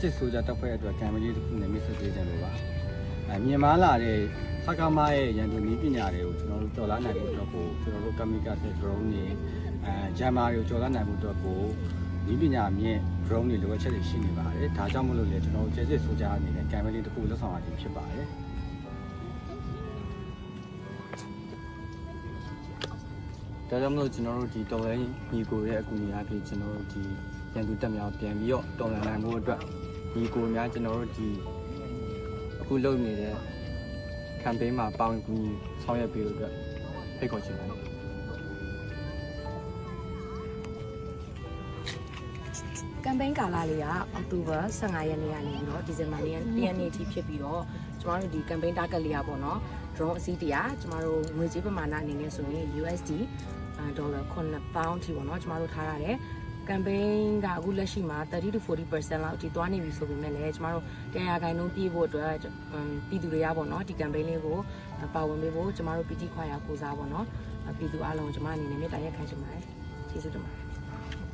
စစ်ဆိုကြတပ်ဖွဲ့အတွက်ကံမလေးတစ်ခုနဲ့မိတ်ဆက်ပေးကြလို့ပါအဲမြန်မာလာတဲ့စကားမရဲ့ရန်သူနည်းပညာတွေကိုကျွန်တော်တို့ကြော်လာနိုင်ဖို့အတွက်ကိုကျွန်တော်တို့ကမီကာဆယ် drone တွေအဲဂျမ်မာတွေကိုကြော်လာနိုင်ဖို့အတွက်ကိုနည်းပညာမြင့် drone တွေလိုအပ်ချက်တွေရှိနေပါတယ်ဒါကြောင့်မလို့လေကျွန်တော်တို့ကျစစ်ဆိုကြအနေနဲ့ကံမလေးတစ်ခုလက်ဆောင်ရခြင်းဖြစ်ပါတယ်ဒါကြောင့်မလို့ကျွန်တော်တို့ဒီတော်လိုင်းညီကိုရဲ့အကူအညီအဖြစ်ကျွန်တော်တို့ဒီ ရန်သူတက်မြောင်ပြန်ပြီးတော့တော်လှန်နိုင်ဖို့အတွက်ညီကိုများကျွန်တော်တို့ဒီအခုလုပ်နေတဲ့ campaign မှာပေါဝင်ကူညီဆောင်ရွက်ပေးလို့အတွက်ဖိတ်ခေါ်ချင်ပါတယ်ကမ်ပိန်းကာလလေးကအောက်တိုဘာ15ရက်နေ့ကနေပြီးတော့ဒီဇင်ဘာလရက်ရက်နေ့အထိဖြစ်ပြီးတော့ကျမတို့ဒီ campaign target လေးอ่ะပေါ့နော် drone အစီးတရားကျမတို့ငွေကြေးပမာဏအနေနဲ့ဆိုရင် USD ဒေါ်လာ9ပေါင်ထိပေါ့နော်ကျမတို့ထားရတယ် campaign ကအခုလက်ရှိမှာ30 to 40%လောက်အထိသွားနေပြီဆိုပေမဲ့လည်းကျမတို့တရားခိုင်နှုန်းပြည့်ဖို့အတွက်ပြည်သူတွေကပေါ့နော်ဒီ campaign လေးကိုပါဝင်ပေးဖို့ကျမတို့ပီတိခွာရကိုစားပေါ့နော်ပြည်သူအားလုံးကျမအနေနဲ့မေတ္တာရက်ခံချင်ပါတယ်ကျေးဇူးတင်ပါတယ်